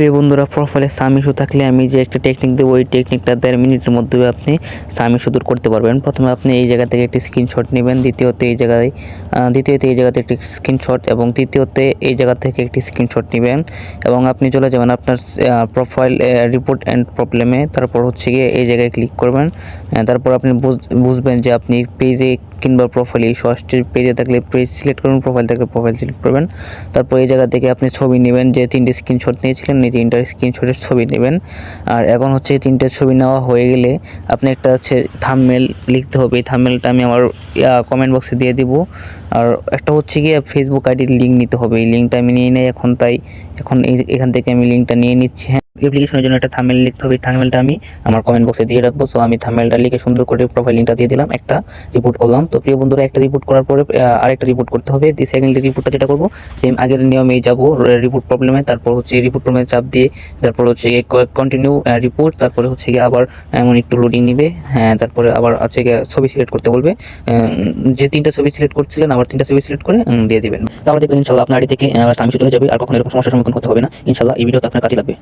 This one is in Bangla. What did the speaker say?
প্রিয় বন্ধুরা প্রোফাইলে সাম ইস্যু থাকলে আমি যে একটা টেকনিক দেবো, ওই টেকনিকটা দেড় মিনিটের মধ্যে আপনি সাম ইস্যু দূর করতে পারবেন। প্রথমে আপনি এই জায়গা থেকে একটি স্ক্রিনশট নেবেন, দ্বিতীয়তে এই জায়গায় দ্বিতীয়তে এই জায়গাতে একটি স্ক্রিনশট এবং তৃতীয়তে এই জায়গা থেকে একটি স্ক্রিনশট নেবেন এবং আপনি চলে যাবেন আপনার প্রোফাইল রিপোর্ট অ্যান্ড প্রবলেমে তারপর হচ্ছে গিয়ে এই জায়গায় ক্লিক করবেন। তারপর আপনি বুঝ- বুঝবেন যে আপনি পেজে কিংবা প্রোফাইলে এই সরাসরি পেজে থাকলে পেজ সিলেক্ট করবেন প্রোফাইল থাকলে প্রোফাইল সিলেক্ট করবেন। তারপর এই জায়গা থেকে আপনি ছবি নেবেন যে তিনটে স্ক্রিনশট নিয়েছিলেন এই তিনটার স্ক্রিনশটের ছবি নেবেন। আর এখন হচ্ছে তিনটে ছবি নেওয়া হয়ে গেলে আপনি একটা হচ্ছে থামমেল লিখতে হবে। এই থামমেলটা আমি আমার কমেন্ট বক্সে দিয়ে দিব। আর একটা হচ্ছে গিয়ে ফেসবুক আইডির লিঙ্ক নিতে হবে। এই লিঙ্কটা আমি নিয়ে নেই এখন, তাই এখন এখান থেকে আমি লিঙ্কটা নিয়ে নিচ্ছি। হ্যাঁ। অ্যাপ্লিকেশনের জন্য একটা থামেল লিখতে হবে। এই থামমেলটা আমি আমার কমেন্ট বক্সে দিয়ে রাখব। সো আমি থামেলটা লিখে সুন্দর করে প্রোফাইল লিঙ্কটা দিয়ে দিলাম। একটা রিপোর্ট করলাম। তো, প্রিয় বন্ধুরা, একটা রিপোর্ট করার পরে আরেকটা রিপোর্ট করতে হবে। দি সেকেন্ড রিপোর্টটা যেটা করব সেম আগের নিয়মেই যাব রিপোর্ট প্রবলেমে তারপর হচ্ছে রিপোর্ট প্রবলেমে চাপ দিয়ে, তারপর হচ্ছে কন্টিনিউ রিপোর্ট তারপরে হচ্ছে গিয়ে আবার এমন একটু লোডিং নিবে। হ্যাঁ তারপরে আবার আছে গিয়ে ছবি সিলেক্ট করতে বলবে। যে তিনটা ছবি সিলেক্ট করছিলেন, আবার তিনটা ছবি সিলেক্ট করে দিয়ে দিবেন। তাহলে দেখবেন ইনশাল্লাহ আপনার আইডি থেকে আমি চলে যাবে। আর কখনো এরকম সমস্যার সম্মুখীন হতে হবে না। ইনশাল্লাহ এই ভিডিওতে আপনার কাজে লাগবে।